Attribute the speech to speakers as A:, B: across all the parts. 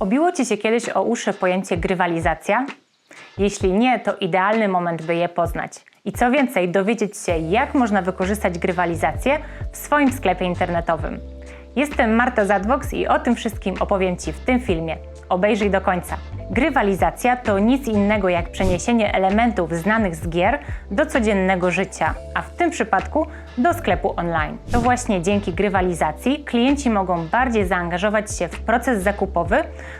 A: Obiło Ci się kiedyś o uszy pojęcie grywalizacja? Jeśli nie, to idealny moment, by je poznać. I co więcej, dowiedzieć się, jak można wykorzystać grywalizację w swoim sklepie internetowym. Jestem Marta Zadwox i o tym wszystkim opowiem Ci w tym filmie. Obejrzyj do końca. Grywalizacja to nic innego jak przeniesienie elementów znanych z gier do codziennego życia, a w tym przypadku do sklepu online. To właśnie dzięki grywalizacji klienci mogą bardziej zaangażować się w proces zakupowy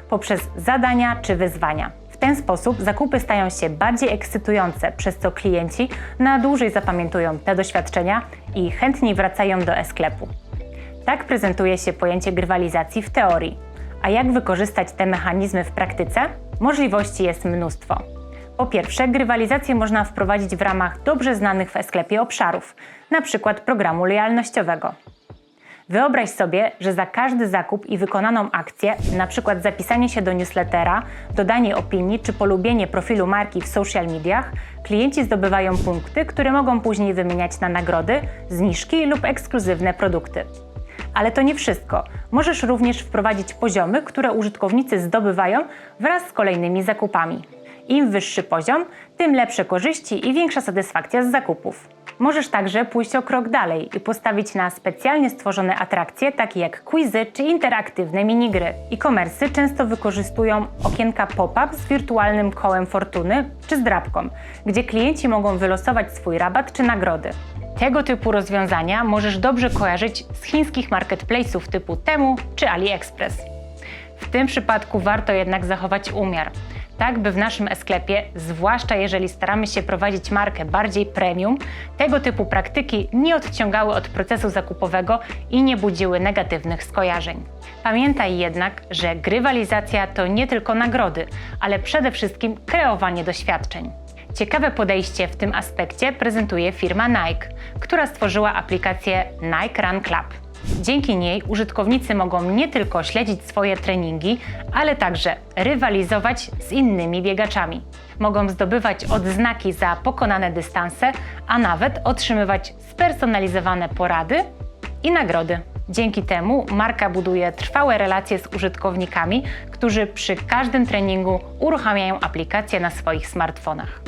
A: poprzez zadania czy wyzwania. W ten sposób zakupy stają się bardziej ekscytujące, przez co klienci na dłużej zapamiętują te doświadczenia i chętniej wracają do e-sklepu. Tak prezentuje się pojęcie grywalizacji w teorii. A jak wykorzystać te mechanizmy w praktyce? Możliwości jest mnóstwo. Po pierwsze, grywalizację można wprowadzić w ramach dobrze znanych w e-sklepie obszarów, np. programu lojalnościowego. Wyobraź sobie, że za każdy zakup i wykonaną akcję, np. zapisanie się do newslettera, dodanie opinii czy polubienie profilu marki w social mediach, klienci zdobywają punkty, które mogą później wymieniać na nagrody, zniżki lub ekskluzywne produkty. Ale to nie wszystko. Możesz również wprowadzić poziomy, które użytkownicy zdobywają wraz z kolejnymi zakupami. Im wyższy poziom, tym lepsze korzyści i większa satysfakcja z zakupów. Możesz także pójść o krok dalej i postawić na specjalnie stworzone atrakcje, takie jak quizy czy interaktywne minigry. E-commerce często wykorzystują okienka pop-up z wirtualnym kołem fortuny czy z drapką, gdzie klienci mogą wylosować swój rabat czy nagrody. Tego typu rozwiązania możesz dobrze kojarzyć z chińskich marketplace'ów typu Temu czy AliExpress. W tym przypadku warto jednak zachować umiar, tak by w naszym e-sklepie, zwłaszcza jeżeli staramy się prowadzić markę bardziej premium, tego typu praktyki nie odciągały od procesu zakupowego i nie budziły negatywnych skojarzeń. Pamiętaj jednak, że grywalizacja to nie tylko nagrody, ale przede wszystkim kreowanie doświadczeń. Ciekawe podejście w tym aspekcie prezentuje firma Nike, która stworzyła aplikację Nike Run Club. Dzięki niej użytkownicy mogą nie tylko śledzić swoje treningi, ale także rywalizować z innymi biegaczami. Mogą zdobywać odznaki za pokonane dystanse, a nawet otrzymywać spersonalizowane porady i nagrody. Dzięki temu marka buduje trwałe relacje z użytkownikami, którzy przy każdym treningu uruchamiają aplikację na swoich smartfonach.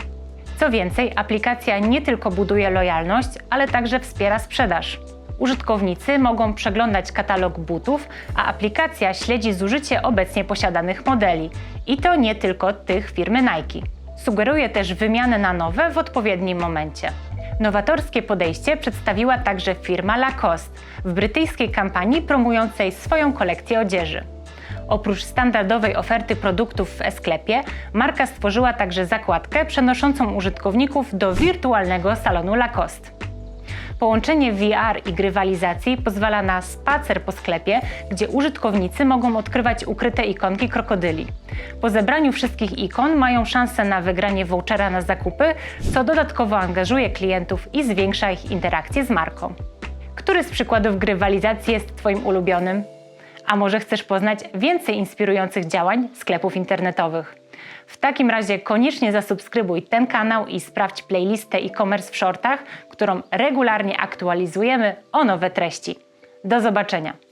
A: Co więcej, aplikacja nie tylko buduje lojalność, ale także wspiera sprzedaż. Użytkownicy mogą przeglądać katalog butów, a aplikacja śledzi zużycie obecnie posiadanych modeli. I to nie tylko tych firmy Nike. Sugeruje też wymianę na nowe w odpowiednim momencie. Nowatorskie podejście przedstawiła także firma Lacoste w brytyjskiej kampanii promującej swoją kolekcję odzieży. Oprócz standardowej oferty produktów w e-sklepie, marka stworzyła także zakładkę przenoszącą użytkowników do wirtualnego salonu Lacoste. Połączenie VR i grywalizacji pozwala na spacer po sklepie, gdzie użytkownicy mogą odkrywać ukryte ikonki krokodyli. Po zebraniu wszystkich ikon mają szansę na wygranie vouchera na zakupy, co dodatkowo angażuje klientów i zwiększa ich interakcję z marką. Który z przykładów grywalizacji jest Twoim ulubionym? A może chcesz poznać więcej inspirujących działań sklepów internetowych? W takim razie koniecznie zasubskrybuj ten kanał i sprawdź playlistę e-commerce w shortach, którą regularnie aktualizujemy o nowe treści. Do zobaczenia!